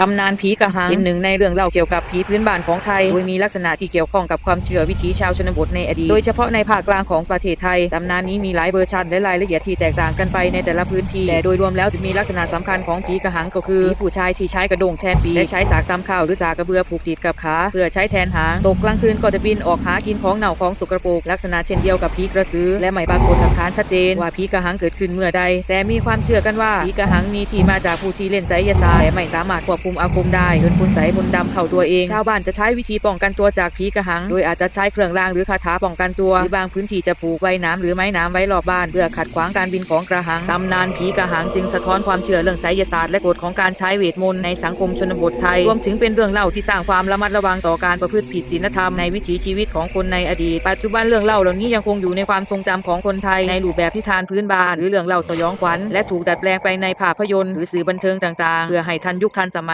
ตำนานผีกระหังเป็นหนึ่งในเรื่องเล่าเกี่ยวกับผีพื้นบ้านของไทย โดยมีลักษณะที่เกี่ยวข้องกับความเชื่อวิถีชาวชนบทในอดีต โดยเฉพาะในภาคกลางของประเทศไทย ตำนานนี้มีหลายเวอร์ชันและรายละเอียดที่แตกต่างกันไปในแต่ละพื้นที่ แต่โดยรวมแล้วจะมีลักษณะสำคัญของผีกระหังก็คือผีผู้ชายที่ใช้กระดงแทนปีกและใช้สากตำข้าวหรือสากกระเบือผูกติดกับขาเพื่อใช้แทนหาง ตกกลางคืนก็จะบินออกหากินของเน่าของสกปรกลักษณะเช่นเดียวกับผีกระสือ และไม่ปรากฏหลักฐานชัดเจนว่าผีกระหังเกิดขึ้นเมื่อใด แต่มีความเชื่อกันว่าผีกระหังมีที่มาจากผู้ที่เล่นไสยศาสตร์แต่ไม่สามารถควบคุมอาคมได้จนคุณใสยมนดำเข้าตัวเอง ชาวบ้านจะใช้วิธีป้องกันตัวจากผีกระหัง โดยอาจจะใช้เครื่องรางหรือคาถาป้องกันตัว หรือบางพื้นที่จะผูกไว้น้ำหรือไม้น้ำไว้รอบบ้าน เพื่อขัดขวางการบินของกระหัง ตำนานผีกระหังจึงสะท้อนความเชื่อเรื่องไสยศาสตร์และกฎของการใช้เวทมนต์ในสังคมชนบทไทย รวมถึงเป็นเรื่องเล่าที่สร้างความระมัดระวังต่อการประพฤติผิดศีลธรรมในวิถีชีวิตของคนในอดีต ปัจจุบันเรื่องเล่าเหล่านี้ยังคงอยู่ในความทรงจำของคนไทยในรูปแบบนิทานพื้นบ้านหรือเรื่องเล่าสยองขวัญและถูกดัดแปลงไปในภาพยนตร์หรือสื่อบันเทิงต่างๆ เพื่อให้ทันยุคทันสมัย